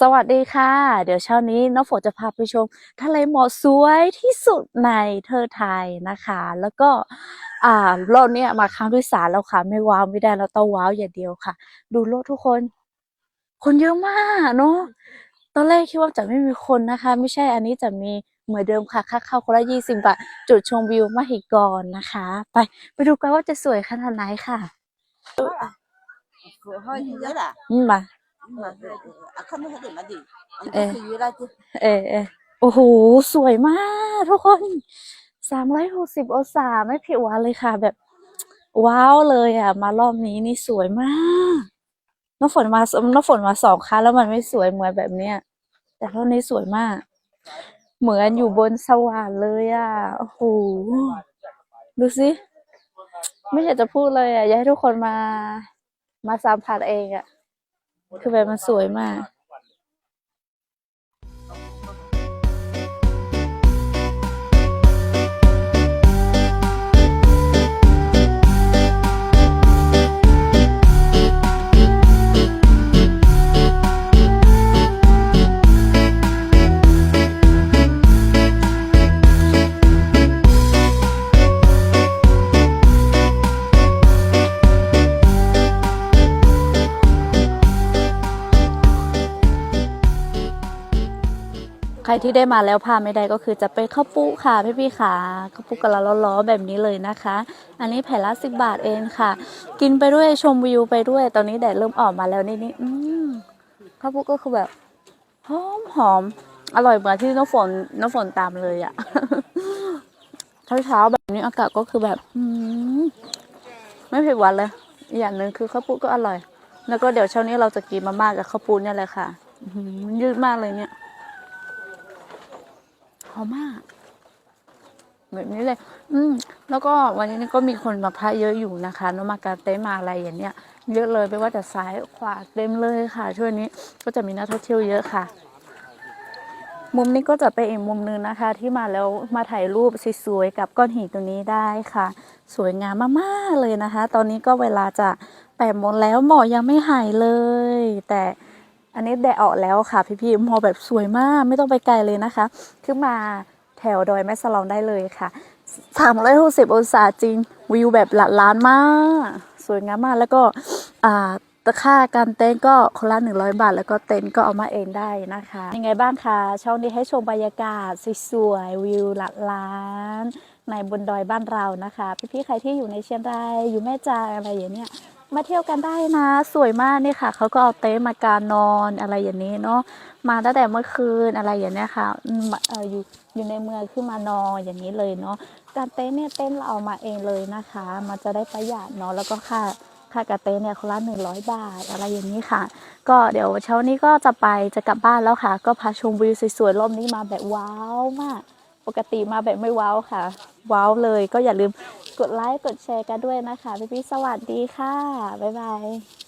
สวัสดีค่ะ เดี๋ยวเช้านี้น้องฝนจะพาไปชมทะเลหมอกสวยที่สุดในเทอไทยนะคะ แล้วก็อ่ารถเนี่ยมาครั้งที่สามแล้วค่ะ ไม่ว้าวไม่ได้เราต้องว้าวอย่างเดียวค่ะ ดูรถทุกคน คนเยอะมากเนาะตอนแรกคิดว่าจะไม่มีคนนะคะ ไม่ใช่อันนี้จะมีเหมือนเดิมค่ะค่าเข้าคนละยี่สิบบาทจุดชมวิวมหิกรนะคะ ไปไปดูกันว่าจะสวยขนาดไหนค่ะอืมมา เออเออเออโอ้โห สวยมากทุกคนสามร้อยหกสิบองศาไม่ผิดหวังเลยค่ะ แบบ ว้าวเลยอะ มารอบนี้นี่สวยมากน้ำฝนมาน้ำฝนมาสองครั้งแล้วมันไม่สวยเหมือนแบบเนี้ยแต่รอบนี้สวยมาก เหมือนอยู่บนสวรรค์เลยอะโอ้โหดูสิไม่อยากจะพูดเลยอะอยากให้ทุกคนมามาสัมผัสเองอะ คือแบบมันสวยมาก ครที่ได้มาแล้วพลาดไม่ได้ก็คือจะเป็นข้าวปุ๊ค่ะพี่พี่ๆค่ะข้าวปุ๊กกับเราล้อๆแบบนี้เลยนะคะ อันนี้แผ่นละสิบบาทเองค่ะ กินไปด้วยชมวิวไปด้วย ตอนนี้แดดเริ่มออกมาแล้วนี่นี่ข้าวปุ๊กก็คือแบบหอมหอมอร่อยเหมือนที่น้ำฝนน้ำฝนตามเลยอะ่ะเช้าๆแบบนี้อากาศก็คือแบบไม่ผิดหวังเลยอย่างหนึ่งคือข้าวปุ๊กก็อร่อย แล้วก็เดี๋ยวเช้านี้เราจะกินมาม่ากับข้าวปูเนี่ยแหละค่ะยืดมากเลยเนี่ย อมมาก แบบนี้เลย อืม แล้วก็วันนี้ก็มีคนมาพักเยอะอยู่นะคะนมากาเต้มาอะไรอย่างเนี้ยเยอะเลยไม่ว่าจะซ้ายขวาเต็มเลยค่ะ ช่วงนี้ก็จะมีนักท่องเที่ยวเยอะค่ะ มุมนี้ก็จะเป็นอีกมุมนึงนะคะ ที่มาแล้วมาถ่ายรูปสวยๆกับก้อนหินตัวนี้ได้ค่ะ สวยงามมากๆเลยนะคะ ตอนนี้ก็เวลาจะแปดโมงแล้วหมอกยังไม่หายเลย แต่ อันนี้แดดออกแล้วค่ะ พี่ๆหมอแบบสวยมากไม่ต้องไปไกลเลยนะคะคือมาแถวดอยแม่สลองได้เลยค่ะสามร้อยหกสิบองศาจริงวิวแบบหลักล้านมาก สวยงามมากแล้วก็อ่าตะค่าการเต้นก็คนละหนึ่งร้อยบาท แล้วก็เต็นก็เอามาเองได้นะคะ ยังไงบ้างคะช่องนี้ให้ชมบรรยากาศสวยๆวิวหลักล้าน ในบนดอยบ้านเรานะคะ พี่ๆใครที่อยู่ในเชียงรายอยู่แม่จายอะไรอย่างเนี้ย มาเที่ยวกันได้นะ สวยมากเนี่ยค่ะเขาก็เอาเต็นท์มากางนอนอะไรอย่างนี้เนาะมาตั้งแต่เมื่อคืนอะไรอย่างนี้ค่ะอยู่อยู่ในเมืองขึ้นมานอนอย่างนี้เลยเนาะการเต้นท์เนี่ยเต้นท์เราเอามาเองเลยนะคะ มันจะได้ประหยัดเนาะแล้วก็ค่าค่ากระเต้นเนี่ยคนละหนึ่งร้อยบาทอะไรอย่างนี้ค่ะ ก็เดี๋ยวเช้านี้ก็จะไปจะกลับบ้านแล้วค่ะ ก็พาชมวิวสวยๆรอบนี้มาแบบว้าวมาก ปกติมาแบบไม่ว้าวค่ะ ว้าวเลยก็อย่าลืม กดไลค์กดแชร์กันด้วยนะคะพี่พี่สวัสดีค่ะ บ๊ายบาย